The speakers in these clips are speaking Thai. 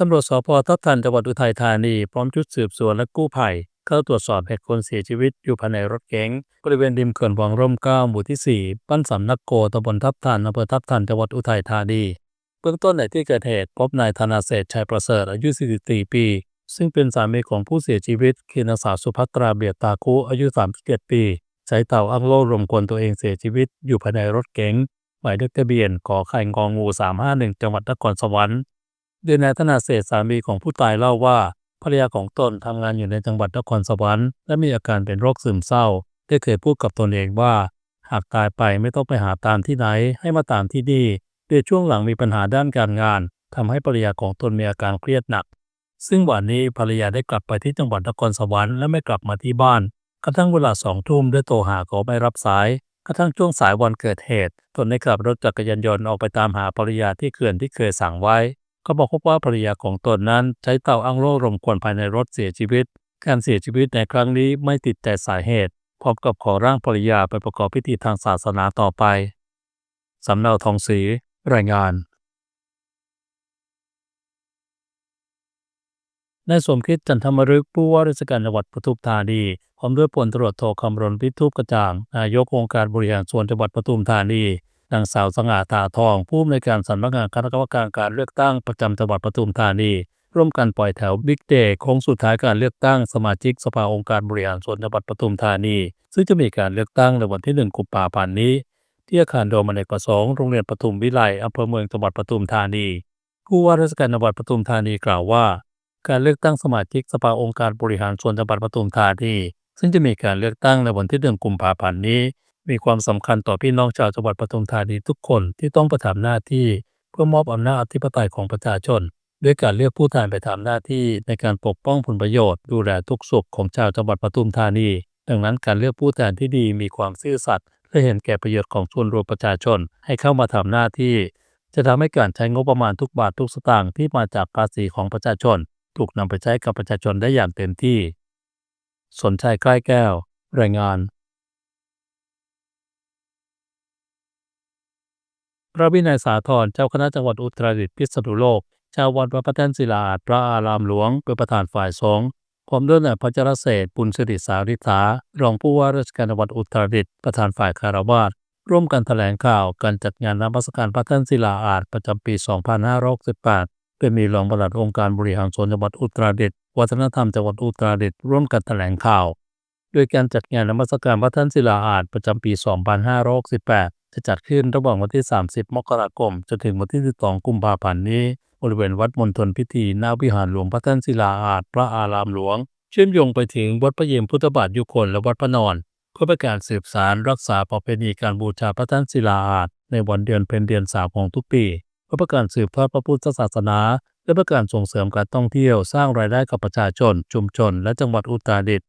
ตำรวจสพทับทันจังหวัดอุทัยธานีพร้อมชุดสืบสวนและกู้ภัย เข้าตรวจสอบเหตุคนเสียชีวิตอยู่ภายในรถเก๋งบริเวณริมเขื่อนวังร่มเกล้าหมู่ที่ 4 บ้านสำนักโกตำบลทับทันอำเภอทับทันจังหวัดอุทัยธานีเบื้องต้นในที่เกิดเหตุพบนายธนาเศษชัยประเสริฐอายุ 44 ปี ซึ่งเป็นสามีของผู้เสียชีวิตคือนางสาวสุภัตราเบียดตาคุอายุ 37 ปี ใช้เต่าอังโล่รมควนตัวเองเสียชีวิตอยู่ภายในรถเก๋งหมายเลขทะเบียนขอไข่งองู 351 จังหวัดนครสวรรค์ โดยนายธนาเศรษฐสามีของผู้ตายเล่าว่าภรรยาของตนทำงานอยู่ในจังหวัดนครสวรรค์และมีอาการเป็นโรคซึมเศร้า ได้เคยพูดกับตนเองว่า หากตายไปไม่ต้องไปหาตามที่ไหน ให้มาตามที่นี่โดยช่วงหลังมีปัญหาด้านการงานทำให้ภรรยาของตนมีอาการเครียดหนัก ซึ่งวันนี้ภรรยาได้กลับไปที่จังหวัดนครสวรรค์และไม่กลับมาที่บ้าน กระทั่งเวลาสองทุ่มได้โทรหาก็ไม่รับสาย กระทั่งช่วงสายวันเกิดเหตุ ตนได้ขับรถจักรยานยนต์ออกไปตามหาภรรยาที่เขื่อนที่เคยสั่งไว้ ก็บอกพบว่าภรรยาของตนนั้นใช้เตาอั้งโล่รมควันภายในรถเสียชีวิต การเสียชีวิตในครั้งนี้ไม่ติดแต่สาเหตุพร้อมกับขอร่างภรรยาไปประกอบพิธีทางศาสนาต่อไป สำเนาทองศรีรายงาน นายสมคิดจันทมรึกผู้ว่าราชการจังหวัดปทุมธานีพร้อมด้วยพลตรวจโทคำรณพิทุปกระจ่าง นายกองค์การบริหารส่วนจังหวัดปทุมธานี นางสาวสง่าตาทอง ผู้อำนวยการสำนักงานคณะกรรมการการเลือกตั้งประจำจังหวัดปทุมธานี ร่วมกันปล่อยแถวบิ๊กเดย์โค้งสุดท้ายการเลือกตั้งสมาชิกสภาองค์การบริหารส่วนจังหวัดปทุมธานี ซึ่งจะมีการเลือกตั้งในวันที่ 1 กุมภาพันธ์นี้ ที่อาคารโดมอเนกประสงค์โรงเรียนปทุมวิไลอำเภอเมืองจังหวัดปทุมธานีผู้ว่าราชการจังหวัดปทุมธานีกล่าวว่า การเลือกตั้งสมาชิกสภาองค์การบริหารส่วนจังหวัดปทุมธานีซึ่งจะมีการเลือกตั้งในวันที่ 1 กุมภาพันธ์นี้ มีความสำคัญต่อพี่น้องชาวจังหวัดปทุมธานีทุกคนที่ต้องประทำหน้าที่ เพื่อมอบอำนาจอธิปไตยของประชาชน ด้วยการเลือกผู้แทนไปทำหน้าที่ในการปกป้องผลประโยชน์ ดูแลทุกสุขของชาวจังหวัดปทุมธานี ดังนั้นการเลือกผู้แทนที่ดีมีความซื่อสัตย์และเห็นแก่ประโยชน์ของส่วนรวมประชาชนให้เข้ามาทำหน้าที่ จะทำให้การใช้งบประมาณทุกบาททุกสตางค์ที่มาจากภาษีของประชาชน ถูกนำไปใช้กับประชาชนได้อย่างเต็มที่ สนใจใกล้แก้ว รายงาน ระวินัยสาธรเจ้าคณะจังหวัดอุตรดิตถ์พิษณุโลกชาววัดวัดพระแท่นศิลาอาดพระอารามหลวงเป็นประธานฝ่ายสงฆ์พร้อมด้วยนายพระจรเศษปุณสิริสาริษารองผู้ว่าราชการจังหวัดอุตรดิตถ์ประธานฝ่ายคารวาสร่วมกันแถลงข่าวการจัดงานนมัสการพระแท่นศิลาอาดประจำปี 2568โดยมีรองปลัดองค์การบริหารส่วนจังหวัดอุตรดิตถ์วัฒนธรรมจังหวัดอุตรดิตถ์ร่วมกันแถลงข่าว โดยการจัดงานนมัสการพระท่านศิลาอาดประจำปี 2568 จะจัดขึ้นระหว่างวันที่ 30 มกราคม จนถึงวันที่ 12 กุมภาพันธ์นี้ บริเวณวัดมณฑลพิธีหน้าวิหารหลวงพระท่านศิลาอาดพระอารามหลวง เชื่อมโยงไปถึงวัดพระเยมพุทธบาทยุคนและวัดพระนอน เพื่อเป็นการสืบสารรักษาประเพณีการบูชาพระท่านศิลาอาดในวันเดือนเพ็ญเดือนสามของทุกปีเพื่อเป็นการสืบทอดพระพุทธศาสนา และเพื่อการส่งเสริมการท่องเที่ยวสร้างรายได้กับประชาชน ชุมชน และจังหวัดอุตรดิตถ์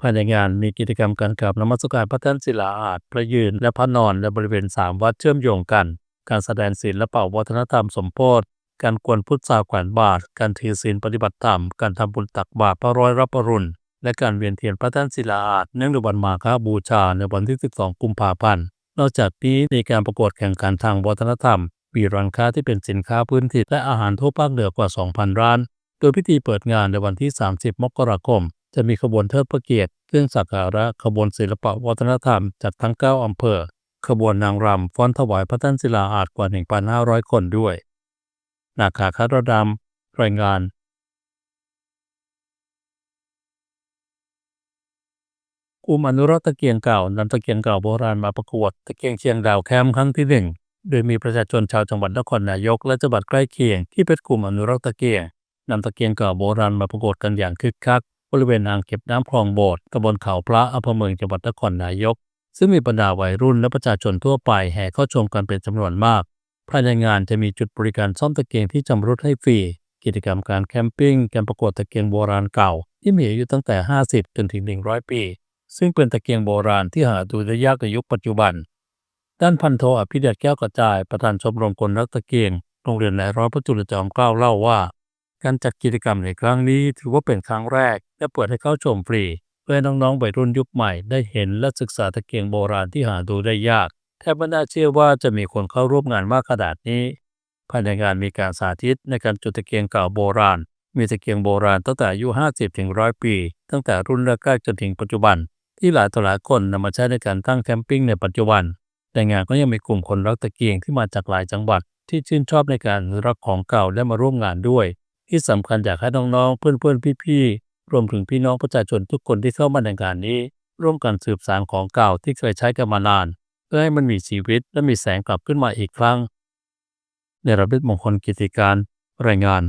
ภายในงานมีกิจกรรมการกราบนมัสการพระท่านศิลาอาดพระยืนและพระนอนในบริเวณสามวัดเชื่อมโยงกัน การแสดงศิลปะวัฒนธรรมสมโพธิการกวนพุทธาแขวนบาท การถือศีลปฏิบัติธรรม การทำบุญตักบาตรพระร้อยรับปรุณ และการเวียนเทียนพระท่านศิลาอาดเนื่องในวันมาฆบูชาในวันที่ 12 กุมภาพันธ์ นอกจากนี้ในการประกวดแข่งขันทางวัฒนธรรมมีร้านค้าที่เป็นสินค้าพื้นถิ่นและอาหารทั่วภาคเหนือกว่า 2,000 ร้าน โดยพิธีเปิดงานในวันที่ 30 มกราคม จะมีขบวนเทิดพระเกียรติเครื่องสักการะขบวนศิลปวัฒนธรรมจากทั้ง 9 อำเภอ ขบวนนางรำฟ้อนถวายพระท่านศิลาอาดกว่า 1,500 คนด้วย นาคาคาระดำรายงานกลุ่มอนุรักษ์ตะเกียงเก่านำตะเกียงเก่าโบราณมาประกวดตะเกียงเชียงดาวแคมป์ครั้งที่หนึ่งโดยมีประชาชนชาวจังหวัดนครนายกและจังหวัดใกล้เคียงที่เป็นกลุ่มอนุรักษ์ตะเกียงนำตะเกียงเก่าโบราณมาประกวดกันอย่างคึกคัก ริเวณอ่างเก็บน้ำคลองโบดตำบลเขาพระอำเภอเมืองจังหวัดนครนายก ซึ่งมีบรรดาวัยรุ่นและประชาชนทั่วไปแห่เข้าชมกันเป็นจำนวนมาก ภายในงานจะมีจุดบริการซ่อมตะเกียงที่ชำรุดให้ฟรี กิจกรรมการแคมปิ้ง การประกวดตะเกียงโบราณเก่า ที่มีอายุตั้งแต่ 50 จนถึง 100 ปี ซึ่งเป็นตะเกียงโบราณที่หาดูได้ยากในยุคปัจจุบัน ด้านพันโทอภิเดชแก้วกระจายประธานชมรมคนรักตะเกียงโรงเรียนนายร้อยพระจุลจอมเกล้าเล่าว่าการจัดกิจกรรมในครั้งนี้ถือว่าเป็นครั้งแรก และเปิดให้เข้าชมฟรี เพื่อให้น้องๆวัยรุ่นยุคใหม่ได้เห็นและศึกษาตะเกียงโบราณที่หาดูได้ยากแทบไม่น่าเชื่อว่าจะมีคนเข้าร่วมงานมากขนาดนี้ภายในงานมีการสาธิตในการจุดตะเกียงเก่าโบราณ มีตะเกียงโบราณตั้งแต่อายุ 50 ถึง 100 ปี ตั้งแต่รุ่นแรกๆจนถึงปัจจุบัน ที่หลายต่อหลายคนนำมาใช้ในการตั้งแคมปิ้งในปัจจุบันแต่งานก็ยังมีกลุ่มคนรักตะเกียงที่มาจากหลายจังหวัด ที่ชื่นชอบในการรักของเก่าและมาร่วมงานด้วย ที่สำคัญอยากให้น้องๆ เพื่อนๆ พี่ๆ รวมถึงพี่น้องประชาชนทุกคนที่เข้ามาในงานนี้ ร่วมกันสืบสานของเก่าที่เคยใช้กันมานาน เพื่อให้มันมีชีวิตและมีแสงกลับขึ้นมาอีกครั้งในระเบิดมงคลกิจการรายงาน